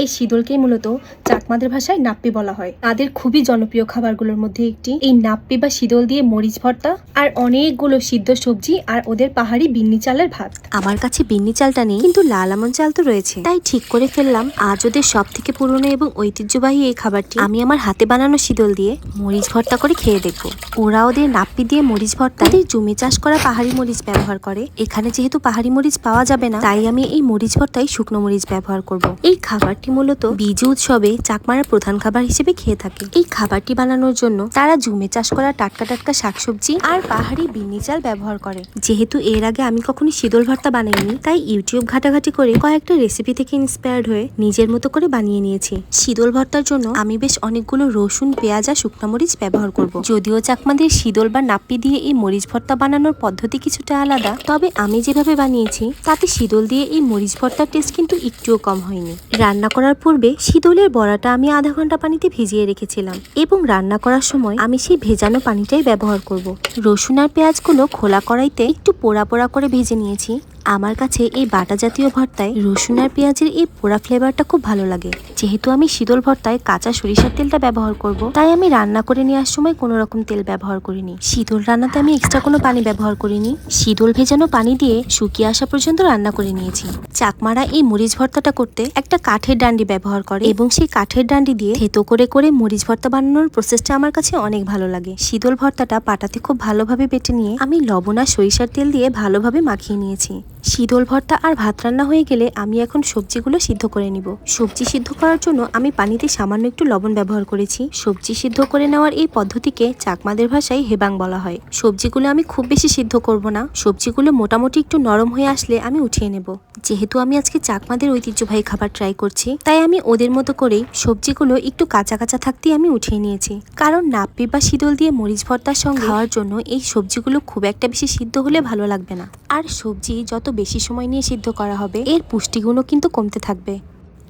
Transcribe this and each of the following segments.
এই শীতলকেই মূলত চাকমাদের ভাষায় নাপ্পি বলা হয়। তাদের খুবই জনপ্রিয় খাবারগুলোর মধ্যে একটি। এই নাপ্পি বা শীতল দিয়ে মরিচ ভর্তা আর অনেকগুলো সিদ্ধ সবজি আর ওদের পাহাড়ি বিন্নি চালের ভাত। আমার কাছে বিন্নি চালটা নেই, কিন্তু লাল আমন চাল তো রয়েছে। তাই ঠিক করে ফেললাম। আজ ওদের সব থেকে পুরনো এবং ঐতিহ্যবাহী এই খাবারটি। আমি আমার হাতে বানানো শীতল দিয়ে মরিচ ভর্তা করে খেয়ে দেখব। ওরা ওদের নাপ্পি দিয়ে মরিচ ভর্তা ওদের জমি চাষ করা পাহাড়ি মরিচ ব্যবহার করে। এখানে যেহেতু পাহাড়ি মরিচ পাওয়া যাবে না, তাই আমি এই মরিচ ভর্তায় শুকনো মরিচ ব্যবহার করব। এই খাবারটি মূলত বীজ উৎসবে চাকমারা প্রধান খাবার হিসেবে খেয়ে থাকে। এই খাবারটি বানানোর জন্য তারা জুমে চাষ করা টাটকা টাটকা শাকসবজি আর পাহাড়ি বিন্নি চাল ব্যবহার করে। যেহেতু এর আগে আমি কখনো শীতল ভর্তা বানাইনি, তাই ইউটিউব ঘাটাঘাটি করে কয়েকটা রেসিপি থেকে ইন্সপায়ার্ড হয়ে নিজের মতো করে বানিয়ে নিয়েছি। শীতল ভর্তার জন্য আমি বেশ অনেকগুলো রসুন, পেঁয়াজ আর শুকনো মরিচ ব্যবহার করব। যদিও চাকমাদের শীতল বা নাপ্পি দিয়ে এই মরিচ ভর্তা বানানোর পদ্ধতি কিছুটা আলাদা, তবে আমি যেভাবে বানিয়েছি, তাতে শীতল দিয়ে এই মরিচ ভর্তার টেস্ট কিন্তু একটুও কম হয়নি। রান্না করার পূর্বে শীতলের বড়াটা আমি আধা ঘণ্টা পানিতে ভিজিয়ে রেখেছিলাম এবং রান্না করার সময় আমি সেই ভেজানো পানিটাই ব্যবহার করব। রসুন আর পেঁয়াজগুলো খোলা কড়াইতে একটু পোড়া পোড়া করে ভেজে নিয়েছি। আমার কাছে এই বাটা জাতীয় ভর্তায় রসুন আর পেঁয়াজের এই পোড়া ফ্লেভারটা খুব ভালো লাগে। যেহেতু আমি শীতল ভর্তায় কাঁচা সরিষার তেলটা ব্যবহার করব, তাই আমি রান্না করে নেওয়ার সময় কোনো রকম তেল ব্যবহার করিনি। শীতল রান্নাতে আমি এক্সট্রা কোনো পানি ব্যবহার করিনি। শীতল ভেজানো পানি দিয়ে শুকিয়ে আসা পর্যন্ত রান্না করে নিয়েছি। চাকমারা এই মরিচ ভর্তাটা করতে একটা কাঠের ডান্ডি ব্যবহার করে এবং সেই কাঠের ডান্ডি দিয়ে থেতো করে করে মরিচ ভর্তা বানানোর প্রসেসটা আমার কাছে অনেক ভালো লাগে। শীতল ভর্তাটা পাটাতে খুব ভালোভাবে বেটে নিয়ে আমি লবণ আর সরিষার তেল দিয়ে ভালোভাবে মাখিয়ে নিয়েছি। শীতল ভর্তা আর ভাত রান্না হয়ে গেলে আমি এখন সবজিগুলো সিদ্ধ করে নিব। সবজি সিদ্ধ করার জন্য আমি পানিতে সামান্য একটু লবণ ব্যবহার করেছি। সবজি সিদ্ধ করে নেওয়ার এই পদ্ধতিকে চাকমাদের ভাষায় হেবাং বলা হয়। সবজিগুলো আমি খুব বেশি সিদ্ধ করব না। সবজিগুলো মোটামুটি একটু নরম হয়ে আসলে আমি উঠিয়ে নেব। যেহেতু আমি আজকে চাকমাদের ঐতিহ্যবাহী খাবার ট্রাই করছি তাই আমি ওদের মতো করেই সবজিগুলো একটু কাঁচা কাঁচা থাকতেই আমি উঠিয়ে নিয়েছি। কারণ নাপ্পি বা শীতল দিয়ে মরিচ ভর্তার সঙ্গে খাওয়ার জন্য এই সবজিগুলো খুব একটা বেশি সিদ্ধ হলে ভালো লাগবে না। আর সবজি যত বেশি সময় নিয়ে সিদ্ধ করা হবে, এর পুষ্টিগুণও কিন্তু কমতে থাকবে।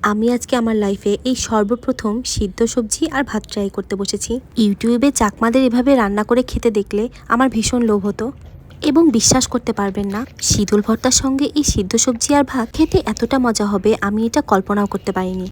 আমি আজকে আমার লাইফে এই সর্বপ্রথম সিদ্ধ সবজি আর ভাত ট্রাই করতে বসেছি। ইউটিউবে চাকমাদের এভাবে রান্না করে খেতে দেখলে আমার ভীষণ লোভ হতো এবং বিশ্বাস করতে পারবেন না, শীতল ভর্তার সঙ্গে এই সিদ্ধ সবজি আর ভাত খেতে এতটা মজা হবে আমি এটা কল্পনাও করতে পারিনি।